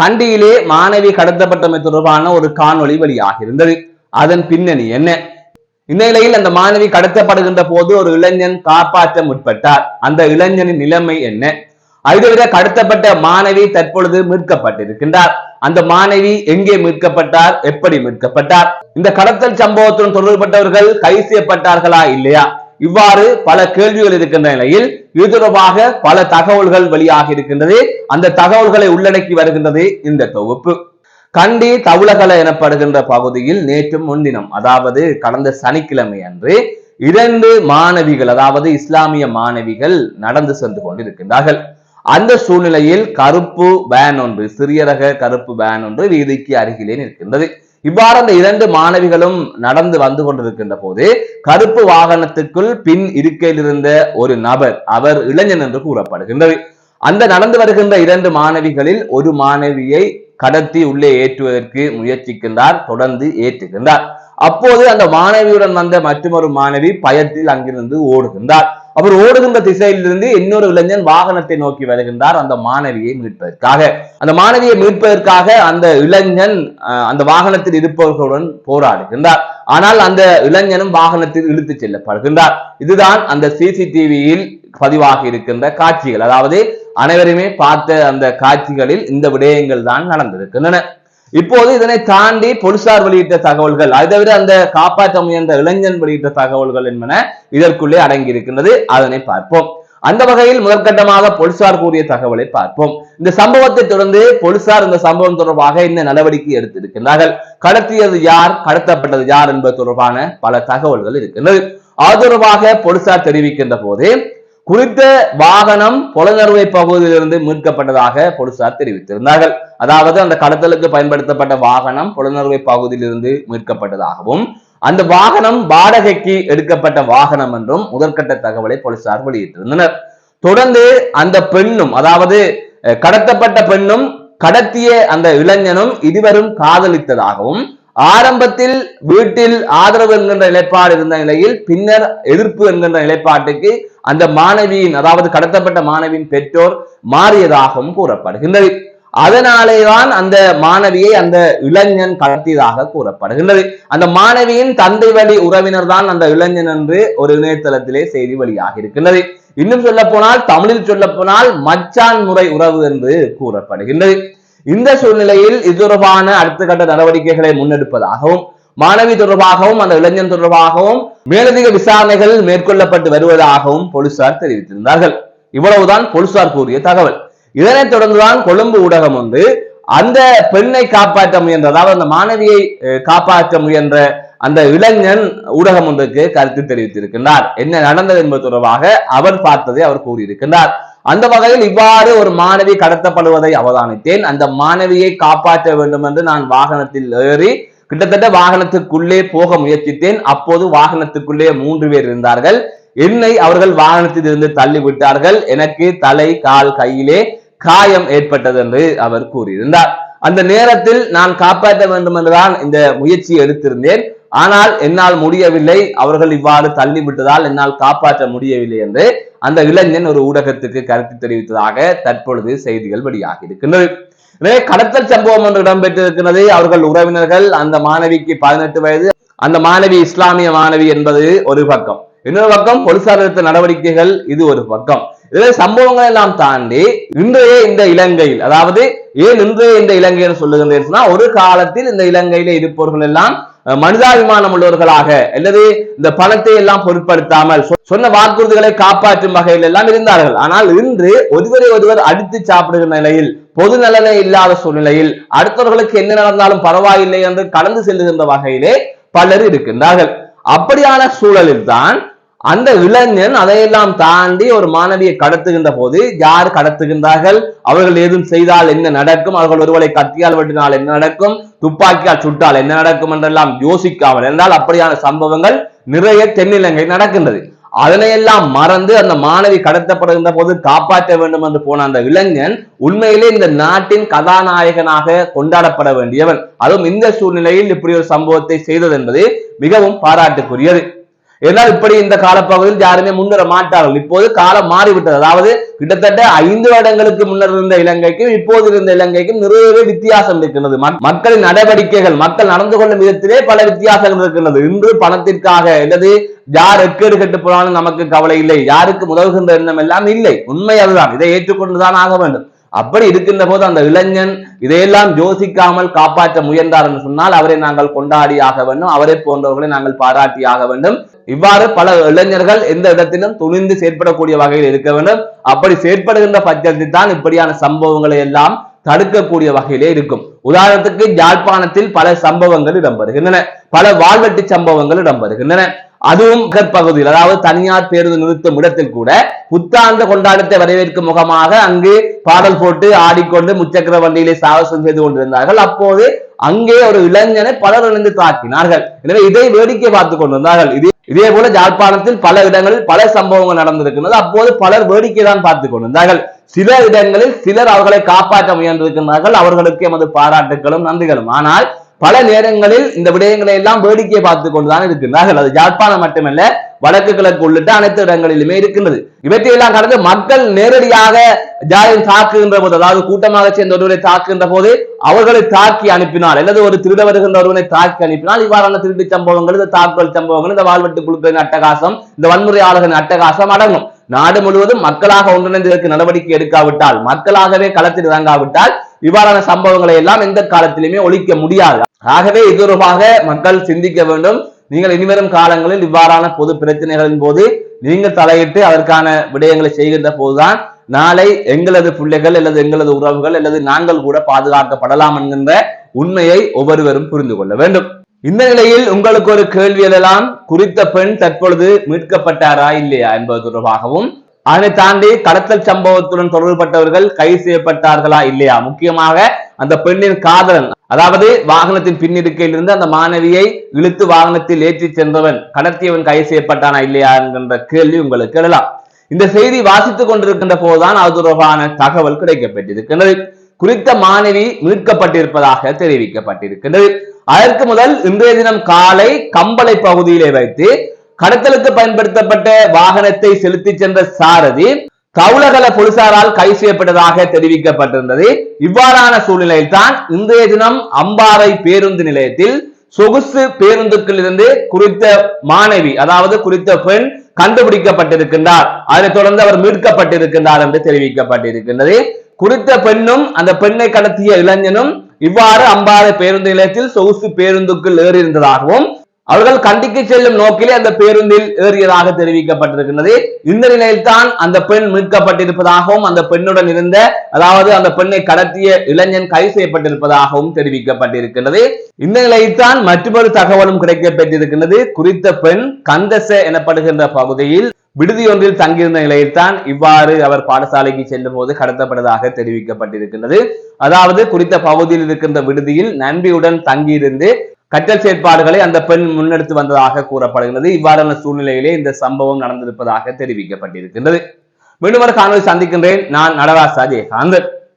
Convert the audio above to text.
கண்டியிலே மாணவி கடத்தப்பட்டமை தொடர்பான ஒரு காணொளி வெளியாக இருந்தது அதன் பின்னணி என்ன? இந்நிலையில் அந்த மாணவி கடத்தப்படுகின்ற போது ஒரு இளைஞன் காப்பாற்ற முற்பட்டார். அந்த இளைஞனின் நிலைமை என்ன? அதுவிட கடத்தப்பட்ட மாணவி தற்பொழுது மீட்கப்பட்டிருக்கின்றார். அந்த மாணவி எங்கே மீட்கப்பட்டார்? எப்படி மீட்கப்பட்டார்? இந்த கடத்தல் சம்பவத்துடன் தொடர்பட்டவர்கள் கைது செய்யப்பட்டார்களா இல்லையா? இவ்வாறு பல கேள்விகள் இருக்கின்ற நிலையில் இது தொடர்பாக பல தகவல்கள் வெளியாக இருக்கின்றது. அந்த தகவல்களை உள்ளடக்கி வருகின்றது இந்த தொகுப்பு. கண்டி தவுலகல எனப்படுகின்ற பகுதியில் நேற்று முன்தினம் அதாவது கடந்த சனிக்கிழமை அன்று இரண்டு மாணவிகள் அதாவது இஸ்லாமிய மாணவிகள் நடந்து சென்று கொண்டிருக்கின்றார்கள். அந்த சூழ்நிலையில் கருப்பு வேன் ஒன்று சிறிய ரக கருப்பு வேன் ஒன்று வீதிக்கு அருகிலே நிற்கின்றது. இவ்வாறு அந்த இரண்டு மாணவிகளும் நடந்து வந்து கொண்டிருக்கின்ற போது கருப்பு வாகனத்துக்குள் பின் இருக்கையில் இருந்த ஒரு நபர் அவர் இளைஞன் என்று கூறப்படுகின்றது. அந்த நடந்து வருகின்ற இரண்டு மாணவிகளில் ஒரு மாணவியை கடத்தி உள்ளே ஏற்றுவதற்கு முயற்சிக்கின்றார் தொடர்ந்து ஏற்றுகின்றார். அப்போது அந்த மாணவியுடன் வந்த மற்றொரு மாணவி பயத்தில் அங்கிருந்து ஓடுகின்றார். அவர் ஓடுகின்ற திசையிலிருந்து இன்னொரு இளைஞன் வாகனத்தை நோக்கி வருகின்றார். அந்த மாணவியை மீட்பதற்காக. அந்த மாணவியை மீட்பதற்காக அந்த இளைஞன் அந்த வாகனத்தில் இருப்பவர்களுடன் போராடுகின்றார். ஆனால் அந்த இளைஞனும் வாகனத்தில் இழுத்துச் செல்லப்படுகின்றார். இதுதான் அந்த சிசிடிவியில் பதிவாக இருக்கின்ற காட்சிகள். அதாவது அனைவருமே பார்த்த அந்த காட்சிகளில் இந்த விடயங்கள் தான் நடந்திருக்கின்றன. இப்போது இதனை தாண்டி போலீசார் வெளியிட்ட தகவல்கள் அதை தவிர அந்த காப்பாற்ற முயன்ற இளைஞன் வெளியிட்ட தகவல்கள் என்பன இதற்குள்ளே அடங்கி இருக்கின்றது அதனை பார்ப்போம். அந்த வகையில் முதற்கட்டமாக போலீசார் கூறிய தகவலை பார்ப்போம். இந்த சம்பவத்தை தொடர்ந்து போலீசார் இந்த சம்பவம் தொடர்பாக இந்த நடவடிக்கை எடுத்திருக்கின்றார்கள்? கடத்தியது யார்? கடத்தப்பட்டது யார் என்பது தொடர்பான பல தகவல்கள் இருக்கின்றது. அது தொடர்பாக போலீசார் தெரிவிக்கின்ற போது குறித்த வாகனம் புலனறுவை பகுதியிலிருந்து மீட்கப்பட்டதாக போலீசார் தெரிவித்திருந்தார்கள். அதாவது அந்த கடத்தலுக்கு பயன்படுத்தப்பட்ட வாகனம் புலனறுவை பகுதியிலிருந்து மீட்கப்பட்டதாகவும் அந்த வாகனம் வாடகைக்கு எடுக்கப்பட்ட வாகனம் என்றும் முதற்கட்ட தகவலை போலீசார் வெளியிட்டிருந்தனர். தொடர்ந்து அந்த பெண்ணும் அதாவது கடத்தப்பட்ட பெண்ணும் கடத்திய அந்த இளைஞனும் இருவரும் காதலித்ததாகவும் ஆரம்பத்தில் வீட்டில் ஆதரவு என்கின்ற நிலைப்பாடு இருந்த நிலையில் பின்னர் எதிர்ப்பு என்கின்ற நிலைப்பாட்டுக்கு அந்த மாணவியின் அதாவது கடத்தப்பட்ட மாணவியின் பெற்றோர் மாறியதாகவும் கூறப்படுகின்றது. அதனாலேதான் அந்த மாணவியை அந்த இளைஞன் கடத்தியதாக கூறப்படுகின்றது. அந்த மாணவியின் தந்தை வழி உறவினர் தான் அந்த இளைஞன் என்று ஒரு இணையதளத்திலே செய்தி வெளியாக இருக்கின்றது. இன்னும் சொல்ல போனால் தமிழில் சொல்ல போனால் மச்சான் முறை உறவு என்று கூறப்படுகின்றது. இந்த சூழ்நிலையில் இது தொடர்பான அடுத்த கட்ட நடவடிக்கைகளை முன்னெடுப்பதாகவும் மாணவி தொடர்பாகவும் அந்த இளைஞன் தொடர்பாகவும் மேலதிக விசாரணைகள் மேற்கொள்ளப்பட்டு வருவதாகவும் போலீசார் தெரிவித்திருந்தார்கள். இவ்வளவுதான் போலீசார் கூறிய தகவல். இதனைத் தொடர்ந்துதான் கொழும்பு ஊடகம் வந்து அந்த பெண்ணை காப்பாற்ற முயன்ற அதாவது அந்த மாணவியை காப்பாற்ற முயன்ற அந்த இளைஞன் ஊடகம் ஒன்றுக்கு கருத்து தெரிவித்திருக்கின்றார். என்ன நடந்தது என்பது தொடர்பாக அவர் பார்த்ததை அவர் கூறியிருக்கின்றார். அந்த வகையில் இவ்வாறு ஒரு மாணவி கடத்தப்படுவதை அவதானித்தேன். அந்த மாணவியை காப்பாற்ற வேண்டும் என்று நான் வாகனத்தில் ஏறி கிட்டத்தட்ட வாகனத்துக்குள்ளே போக முயற்சித்தேன். அப்போது வாகனத்துக்குள்ளே மூன்று பேர் இருந்தார்கள். என்னை அவர்கள் வாகனத்தில் இருந்து தள்ளி விட்டார்கள். எனக்கு தலை கால் கையிலே காயம் ஏற்பட்டது என்று அவர் கூறியிருந்தார். அந்த நேரத்தில் நான் காப்பாற்ற வேண்டும் என்றுதான் இந்த முயற்சியை எடுத்திருந்தேன். ஆனால் என்னால் முடியவில்லை. அவர்கள் இவ்வாறு தள்ளிவிட்டதால் என்னால் காப்பாற்ற முடியவில்லை என்று அந்த இளைஞன் ஒரு ஊடகத்துக்கு கருத்து தெரிவித்ததாக தற்பொழுது செய்திகள் வெளியாகி இருக்கின்றது. எனவே கடத்தல் சம்பவம் ஒன்று இடம்பெற்றிருக்கிறது அவர்கள் உறவினர்கள் அந்த மாணவிக்கு பதினெட்டு வயது அந்த மாணவி இஸ்லாமிய மாணவி என்பது ஒரு பக்கம். இன்னொரு பக்கம் போலீசார் எடுத்த நடவடிக்கைகள் இது ஒரு பக்கம். இதில் சம்பவங்களை எல்லாம் தாண்டி இன்றைய இந்த இலங்கையில் அதாவது ஏன் இன்றைய இந்த இலங்கைன்னு சொல்லுகின்றேன் ஒரு காலத்தில் இந்த இலங்கையில இருப்பவர்கள் எல்லாம் மனிதாபிமானம் உள்ளவர்களாக அல்லது இந்த பணத்தை எல்லாம் பொருட்படுத்தாமல் சொன்ன வாக்குறுதிகளை காப்பாற்றும் வகையில் எல்லாம் இருந்தார்கள். ஆனால் இன்று ஒருவரை ஒருவர் அடித்து சாப்பிடுகிற நிலையில் பொது நலனே இல்லாத சூழ்நிலையில் அடுத்தவர்களுக்கு என்ன நடந்தாலும் பரவாயில்லை என்று கடந்து செல்லுகின்ற வகையிலே பலர் இருக்கின்றார்கள். அப்படியான சூழலில் தான் அந்த இளைஞன் அதையெல்லாம் தாண்டி ஒரு மாணவியை கடத்துகின்ற போது யார் கடத்துகின்றார்கள்? அவர்கள் ஏதும் செய்தால் என்ன நடக்கும்? அவர்கள் ஒருவரை கத்தியால் வெட்டினால் என்ன நடக்கும்? துப்பாக்கியால் சுட்டால் என்ன நடக்கும் என்றெல்லாம் யோசிக்காமல் என்றால் அப்படியான சம்பவங்கள் நிறைய தென்னிலங்கை நடக்கின்றது. அதனையெல்லாம் மறந்து அந்த மாணவி கடத்தப்படுகின்ற போது காப்பாற்ற வேண்டும் என்று போன அந்த இளைஞன் உண்மையிலே இந்த நாட்டின் கதாநாயகனாக கொண்டாடப்பட வேண்டியவன். அதுவும் இந்த சூழ்நிலையில் இப்படி ஒரு சம்பவத்தை செய்தது என்பது மிகவும் பாராட்டுக்குரியது. ஏன்னா இப்படி இந்த காலப்பகுதியில் யாருமே முன்வர மாட்டார்கள். இப்போது காலம் மாறிவிட்டது. அதாவது கிட்டத்தட்ட ஐந்து வருடங்களுக்கு முன்னர் இருந்த இலங்கைக்கும் இப்போது இருந்த இலங்கைக்கும் நிறையவே வித்தியாசம் இருக்கின்றது. மக்- மக்களின் நடவடிக்கைகள் மக்கள் நடந்து கொள்ளும் விதத்திலே பல வித்தியாசங்கள் இருக்கின்றது. இன்று பணத்திற்காக அல்லது யார் எக்கேடு கெட்டு போனாலும் நமக்கு கவலை இல்லை. யாருக்கு உதவுகின்ற எண்ணம் எல்லாம் இல்லை. உண்மை அதுதான். இதை ஏற்றுக்கொண்டுதான் ஆக வேண்டும். அப்படி இருக்கின்ற போது அந்த இளைஞன் இதையெல்லாம் யோசிக்காமல் காப்பாற்ற முயன்றார் என்று சொன்னால் அவரை நாங்கள் கொண்டாடி ஆக வேண்டும். அவரை போன்றவர்களை நாங்கள் பாராட்டி ஆக வேண்டும். இவ்வாறு பல இளைஞர்கள் எந்த இடத்திலும் துணிந்து செயற்படக்கூடிய வகையில் இருக்க வேண்டும். அப்படி செயற்படுகின்ற பட்சத்தில் தான் இப்படியான சம்பவங்களை எல்லாம் தடுக்கக்கூடிய வகையிலே இருக்கும். உதாரணத்துக்கு யாழ்ப்பாணத்தில் பல சம்பவங்கள் இடம்பெறுகின்றன. பல வாழ்வெட்டு சம்பவங்கள் இடம்பெறுகின்றன. அதுவும் பகுதியில் அதாவது தனியார் பேருந்து நிறுத்தும் இடத்தில் கூட புத்தாண்டு கொண்டாடத்தை வரவேற்கும் முகமாக அங்கு பாடல் போட்டு ஆடிக்கொண்டு முச்சக்கர வண்டியிலே சாகசம் செய்து கொண்டிருந்தார்கள். அப்போது அங்கே ஒரு இளைஞனை பலர் இணைந்து தாக்கினார்கள். எனவே இதை வேடிக்கை பார்த்துக் கொண்டிருந்தார்கள். இதே இதே போல ஜாழ்ப்பாணத்தில் பல இடங்களில் பல சம்பவங்கள் நடந்திருக்கின்றது. அப்போது பலர் வேடிக்கை தான் பார்த்துக் கொண்டிருந்தார்கள். சில இடங்களில் சிலர் அவர்களை காப்பாற்ற முயன்றிருக்கின்றார்கள். அவர்களுக்கு எமது பாராட்டுகளும் நன்றிகளும். ஆனால் பல நேரங்களில் இந்த விடயங்களை எல்லாம் வேடிக்கை பார்த்து கொண்டுதான் இருக்கின்றார்கள் அது யாழ்ப்பாணம் மட்டுமல்ல வடக்கு கிழக்கு உள்ளிட்ட அனைத்து இடங்களிலுமே இருக்கின்றது. இவற்றையெல்லாம் கடந்து மக்கள் நேரடியாக ஜாயம் தாக்குகின்ற போது அதாவது கூட்டமாக சேர்ந்த ஒருவரை தாக்குகின்ற போது அவர்களை தாக்கி அனுப்பினால் அல்லது ஒரு திருட வருகின்ற ஒருவனை தாக்கி அனுப்பினால் இவ்வாறான திருட்டு சம்பவங்கள் இந்த தாக்குதல் சம்பவங்கள் இந்த வாழ்வெட்டு குழுக்களின் அட்டகாசம் இந்த வன்முறையாளர்களின் அட்டகாசம் அடங்கும். நாடு முழுவதும் மக்களாக ஒன்றிணைந்து நடவடிக்கை எடுக்காவிட்டால் மக்களாகவே களத்தில் இறங்காவிட்டால் இவ்வாறான சம்பவங்களை எல்லாம் எந்த காலத்திலுமே ஒழிக்க முடியாது. ஆகவே இது தொடர்பாக மக்கள் சிந்திக்க வேண்டும். நீங்கள் இனிவரும் காலங்களில் இவ்வாறான பொது பிரச்சனைகளின் போது நீங்கள் தலையிட்டு அதற்கான விடயங்களை செய்கின்ற போதுதான் நாளை எங்களது பிள்ளைகள் அல்லது எங்களது உறவுகள் அல்லது நாங்கள் கூட பாதுகாக்கப்படலாம் என்கின்ற உண்மையை ஒவ்வொருவரும் புரிந்து கொள்ள வேண்டும். இந்த நிலையில் உங்களுக்கு ஒரு கேள்வி எழலாம் குறித்த பெண் தற்பொழுது மீட்கப்பட்டாரா இல்லையா என்பது தொடர்பாகவும் அதனை தாண்டி கடத்தல் சம்பவத்துடன் தொடர்புபட்டவர்கள் கைது செய்யப்பட்டார்களா இல்லையா? முக்கியமாக அந்த பெண்ணின் காதலன் அதாவது வாகனத்தின் பின்னிருக்கையில் இருந்து அந்த மாணவியை இழுத்து வாகனத்தில் ஏற்றி சென்றவன் கடத்தியவன் கைது செய்யப்பட்டானா இல்லையா என்கின்ற கேள்வி உங்களுக்கு எழலாம் இந்த செய்தி வாசித்துக் கொண்டிருக்கின்ற போதுதான் அது தொடர்பான தகவல் கிடைக்கப்பட்டிருக்கின்றது குறித்த மாணவி மீட்கப்பட்டிருப்பதாக தெரிவிக்கப்பட்டிருக்கின்றது. அதற்கு முதல் இன்றைய தினம் காலை கம்பளை பகுதியிலே வைத்து கடத்தலுக்கு பயன்படுத்தப்பட்ட வாகனத்தை செலுத்தி சென்ற சாரதி கவுலகல போலீசாரால் கைது செய்யப்பட்டதாக தெரிவிக்கப்பட்டிருந்தது. இவ்வாறான சூழ்நிலையில் தான் இன்றைய தினம் அம்பாறை பேருந்து நிலையத்தில் சொகுசு பேருந்துக்குள் இருந்து குறித்த மாணவி அதாவது குறித்த பெண் கண்டுபிடிக்கப்பட்டிருக்கின்றார். அதனைத் தொடர்ந்து அவர் மீட்கப்பட்டிருக்கின்றார் என்று தெரிவிக்கப்பட்டிருக்கின்றது. குறித்த பெண்ணும் அந்த பெண்ணை கடத்திய இளைஞனும் இவ்வாறு அம்பாறை பேருந்து நிலையத்தில் சொகுசு பேருந்துக்குள் ஏறியிருந்ததாகவும் அவர்கள் கண்டிக்கு செல்லும் நோக்கிலே அந்த பேருந்தில் ஏறியதாக தெரிவிக்கப்பட்டிருக்கின்றது. இந்த நிலையில்தான் அந்த பெண் மீட்கப்பட்டிருப்பதாகவும் அந்த பெண்ணுடன் இருந்த அதாவது அந்த பெண்ணை கடத்திய இளைஞன் கைது செய்யப்பட்டிருப்பதாகவும் தெரிவிக்கப்பட்டிருக்கின்றது. இந்த நிலையில்தான் மற்றொரு தகவலும் கிடைக்கப்பட்டிருக்கின்றது குறித்த பெண் கந்தச எனப்படுகின்ற பகுதியில் விடுதியொன்றில் தங்கியிருந்த நிலையில்தான் இவ்வாறு அவர் பாடசாலைக்கு செல்லும் போது கடத்தப்பட்டதாக தெரிவிக்கப்பட்டிருக்கின்றது. அதாவது குறித்த பகுதியில் இருக்கின்ற விடுதியில் நண்பியுடன் தங்கியிருந்து கற்றல் செயற்பாடுகளை அந்த பெண் முன்னெடுத்து வந்ததாக கூறப்படுகிறது. இவ்வாறான சூழ்நிலையிலே இந்த சம்பவம் நடந்திருப்பதாக தெரிவிக்கப்பட்டிருக்கின்றது. மீண்டும் ஒரு காணொலி சந்திக்கின்றேன். நான் நடராஜ் ஜெயகாந்தன்